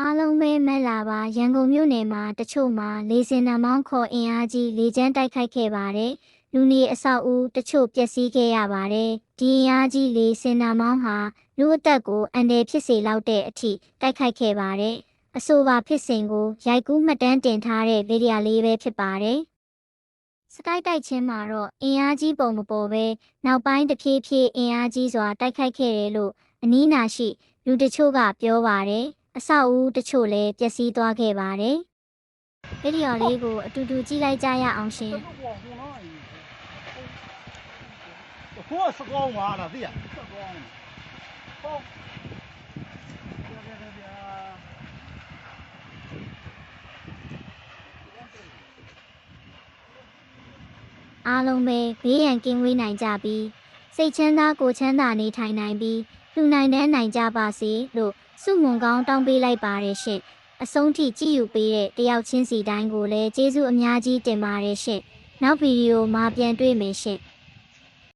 အားလုံးပဲမက်လာပါရန်ကုန်မြို့နယ်မှာတချို့မှာလေစင်နာမောင်းခေါ်အင်အားကြီးလေကျန်းတိုက်ခိုက်ခဲ့ပါတယ်လူနေအဆောက်အဦတချို့ပျက်စီးခဲ့ရပါတယ်ဒီအင်အားကြီးလေစင်နာမောင်းဟာလူအသက်ကိုအန္တရာယ်ဖြစ်စေလောက်တဲ့အထိတိုက်ခိုက်ခဲ့ပါတယ်အဆိုပါဖြစ်စဉ်ကိုရိုက်ကူးမှတ်တမ်းတင်ထားတဲ့ဗီဒီယိုလေးပဲဖြစ်ပါတယ်စတိုက်တိုက်ချင်းမှာတော့အင်အားကြီးပုံမပေါ်ပဲနောက်ပိုင်းတဖြည်းဖြည်းအင်အားကြီးစွာတိုက်ခိုက်ခဲ့တယ်လို့အနီးနာရှိလူတချို့ကပြောပါတယ် အဆောက်အဦတချို့လည်းပျက်စီးသွားခဲ့ပါတယ်ဗီဒီယိုလေးကိုအတူတူကြည့်လိုက်ကြရအောင်ရှင်ဟိုကစကောင်းပါလားသိရစကောင်းဟုတ်အားလုံးပဲဘေးရန်ကင်းဝေးနိုင်ကြပြီးစိတ်ချမ်းသာကိုယ်ချမ်းသာနေထိုင်နိုင်ပြီး လူနိုင်တဲ့နိုင်ကြပါစေလို့စုမွန်ကောင်းတောင်းပေးလိုက်ပါတယ်ရှင့်အဆုံးထိကြည့်ယူပေးတဲ့တယောက်ချင်းစီတိုင်းကိုလည်းကျေးဇူးအများကြီးတင်ပါတယ်ရှင့်နောက်ဗီဒီယိုမှာပြန်တွေ့မယ်ရှင့်